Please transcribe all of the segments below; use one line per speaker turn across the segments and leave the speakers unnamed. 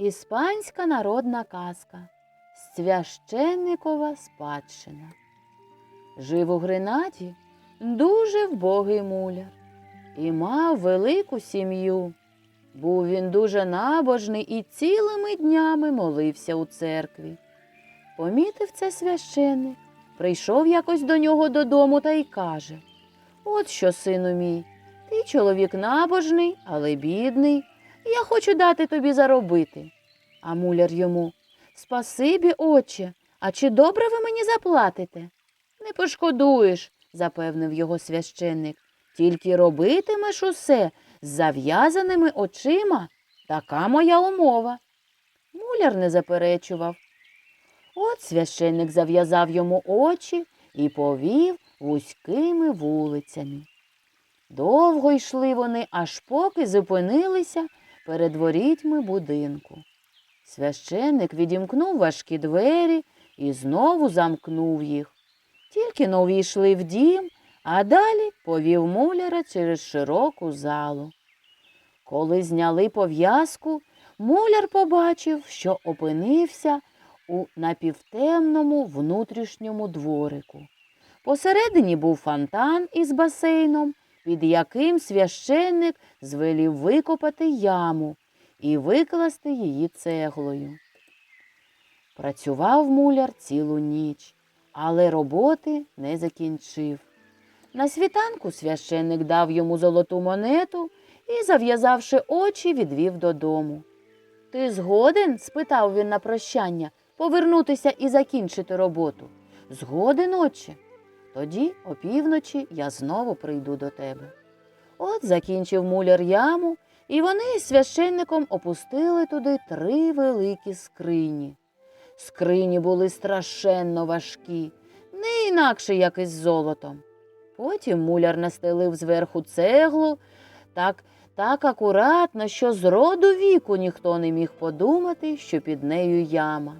Іспанська народна казка Священникова спадщина. Жив у Гренаді дуже вбогий муляр і мав велику сім'ю. Був він дуже набожний і цілими днями молився у церкві. Помітив це священник, прийшов якось до нього додому та й каже: От що, сину мій, ти чоловік набожний, але бідний. Я хочу дати тобі заробити. А муляр йому Спасибі, отче, а чи добре ви мені заплатите? Не пошкодуєш, запевнив його священник. Тільки робитимеш усе з зав'язаними очима. Така моя умова. Муляр не заперечував. От священник зав'язав йому очі і повів вузькими вулицями. Довго йшли вони, аж поки зупинилися перед ворітьми будинку. Священник відімкнув важкі двері і знову замкнув їх. Тільки но увійшли в дім, а далі повів муляра через широку залу. Коли зняли пов'язку, муляр побачив, що опинився у напівтемному внутрішньому дворику. Посередині був фонтан із басейном, під яким священник звелів викопати яму і викласти її цеглою. Працював муляр цілу ніч, але роботи не закінчив. На світанку священник дав йому золоту монету і, зав'язавши очі, відвів додому. Ти згоден? спитав він на прощання, повернутися і закінчити роботу. Згоден, отче. Тоді, опівночі, я знову прийду до тебе. От закінчив муляр яму, і вони із священником опустили туди три великі скрині. Скрині були страшенно важкі, не інакше як із золотом. Потім муляр настелив зверху цеглу так, так акуратно, що з роду віку ніхто не міг подумати, що під нею яма.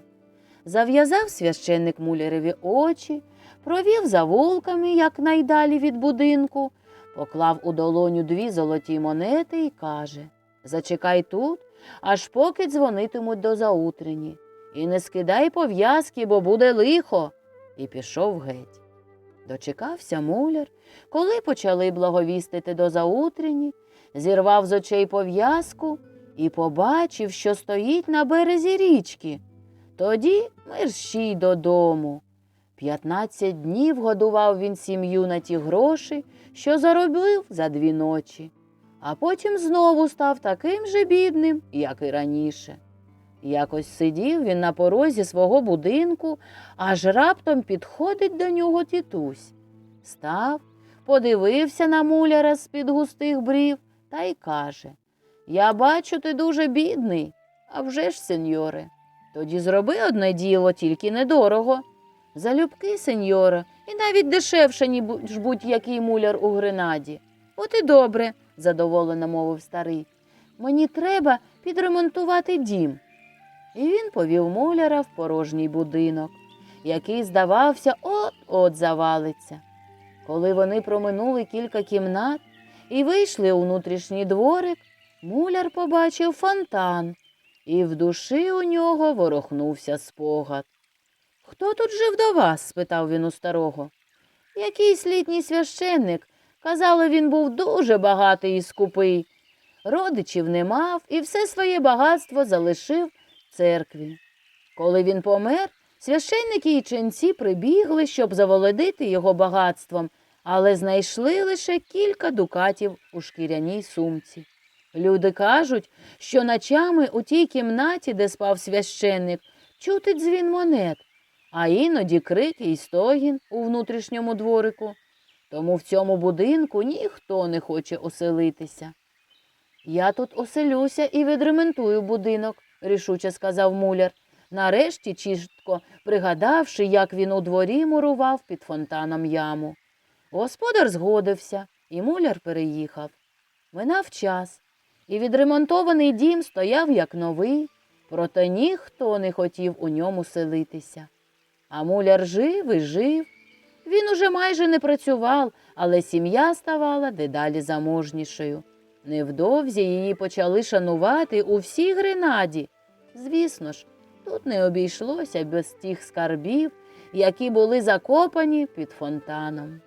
Зав'язав священник муляреві очі, провів завулками якнайдалі від будинку, поклав у долоню дві золоті монети і каже Зачекай тут, аж поки дзвонитимуть до заутрені, і не скидай пов'язки, бо буде лихо. І пішов геть. Дочекався муляр, коли почали благовістити до заутрені, зірвав з очей пов'язку і побачив, що стоїть на березі річки. Тоді мерщій додому. П'ятнадцять днів годував він сім'ю на ті гроші, що заробив за дві ночі, а потім знову став таким же бідним, як і раніше. Якось сидів він на порозі свого будинку, аж раптом підходить до нього тітусь. Став, подивився на муляра з-під густих брів та й каже Я бачу, ти дуже бідний. А вже ж, сеньоре. Тоді зроби одне діло, тільки недорого. Залюбки, сеньоре, і навіть дешевше, ніж будь-який муляр у Гренаді. От і добре, задоволено мовив старий. Мені треба підремонтувати дім. І він повів муляра в порожній будинок, який, здавався, от-от завалиться. Коли вони проминули кілька кімнат і вийшли у внутрішній дворик, муляр побачив фонтан, і в душі у нього ворохнувся спогад. Хто тут жив до вас? спитав він у старого. Якийсь літній священник. Казали, він був дуже багатий і скупий. Родичів не мав і все своє багатство залишив церкві. Коли він помер, священники і ченці прибігли, щоб заволодити його багатством, але знайшли лише кілька дукатів у шкіряній сумці. Люди кажуть, що ночами у тій кімнаті, де спав священник, чути дзвін монет, а іноді крики і стогін у внутрішньому дворику. Тому в цьому будинку ніхто не хоче оселитися. Я тут оселюся і відремонтую будинок, рішуче сказав муляр, нарешті чітко пригадавши, як він у дворі мурував під фонтаном яму. Господар згодився, і муляр переїхав. Минав час, і відремонтований дім стояв як новий, проте ніхто не хотів у ньому селитися. А муляр жив і жив. Він уже майже не працював, але сім'я ставала дедалі заможнішою. Невдовзі її почали шанувати у всій Гренаді. Звісно ж, тут не обійшлося без тих скарбів, які були закопані під фонтаном.